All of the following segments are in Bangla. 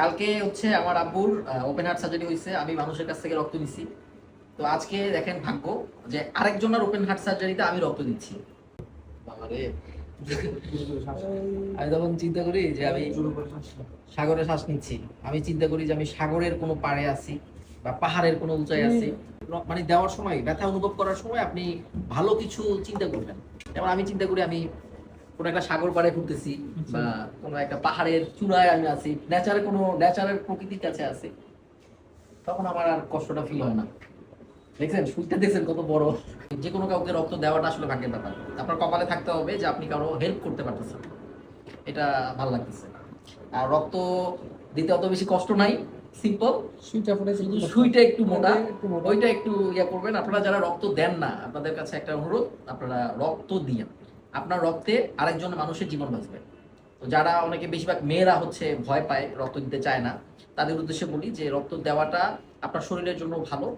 কালকে হচ্ছে আমার আব্বুর ওপেন হার্ট সার্জারি হয়েছে আমি মানুষের কাছ থেকে রক্ত নিছি তো আজকে দেখেন ভাগ্য যে আরেকজনের ওপেন হার্ট সার্জারিতে আমি রক্ত দিচ্ছি। আমি তখন চিন্তা করি যে আমি সাগরে শ্বাস নিচ্ছি। আমি চিন্তা করি যে আমি সাগরের কোনো পাড়ে আছি বা পাহাড়ের কোনো উঁচাই আছি। মানে দেওয়ার সময় ব্যথা অনুভব করার সময় আপনি ভালো কিছু চিন্তা করবেন। যেমন আমি চিন্তা করি আমি কোনো একটা সাগর পাড়ে ঘুরতেছি বা কোনো একটা পাহাড়ের চূড়ায় আমি আছি। ন্যাচারের কোনো ন্যাচারের প্রকৃতির কাছে আছি। তখন আমার আর কষ্টটা ফিল হয় না। দেখছেন? সুইটটা দেখছেন কত বড়। যে কোনো কাউকে রক্ত দেওয়াটা আসলে ভাগ্যের ব্যাপার। আপনার কপালে থাকতে হবে যে আপনি কারও হেল্প করতে পারতেছেন। এটা ভালো লাগতেছে। আর রক্ত দিতে অত বেশি কষ্ট নাই। সিম্পল সুইটা ফুটে শুধু সুইটা একটু মোটা। ওইটা একটু ইয়া করবেন। আপনারা যারা রক্ত দেন না আপনাদের কাছে একটা অনুরোধ আপনারা রক্ত দিয়েন। আপনার রক্তে আরেকজন মানুষের জীবন বাঁচবে। তো যারা অনেকে বেশিরভাগ মেয়েরা হচ্ছে ভয় পায়, রক্ত দিতে চায় না, তাদের উদ্দেশ্যে বলি যে রক্ত দেওয়াটা আপনার শরীরের জন্য ভালো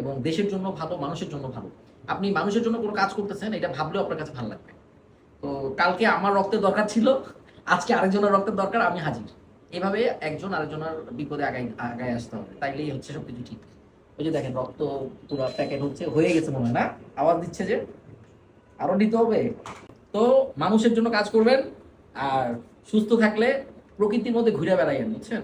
এবং দেশের জন্য ভালো, মানুষের জন্য ভালো। আপনি মানুষের জন্য কোনো কাজ করতেছেন, এটা ভাবলেও আপনার কাছে ভালো লাগবে। তো কালকে আমার রক্তের দরকার ছিল, আজকে আরেকজনের রক্তের দরকার, আমি হাজির। এভাবে একজন আরেকজনের বিপদে আগাই আগায় আসতে হবে। তাইলেই হচ্ছে সবকিছু ঠিক। ওই যে দেখেন, রক্ত পুরো প্যাকেট হচ্ছে, হয়ে গেছে মনে হয়, না? আওয়াজ দিচ্ছে যে, আরও নিতে হবে। তো মানুষের জন্য কাজ করবেন আর সুস্থ থাকলে প্রকৃতির মধ্যে ঘুরে বেড়াইয়েন বুঝছেন?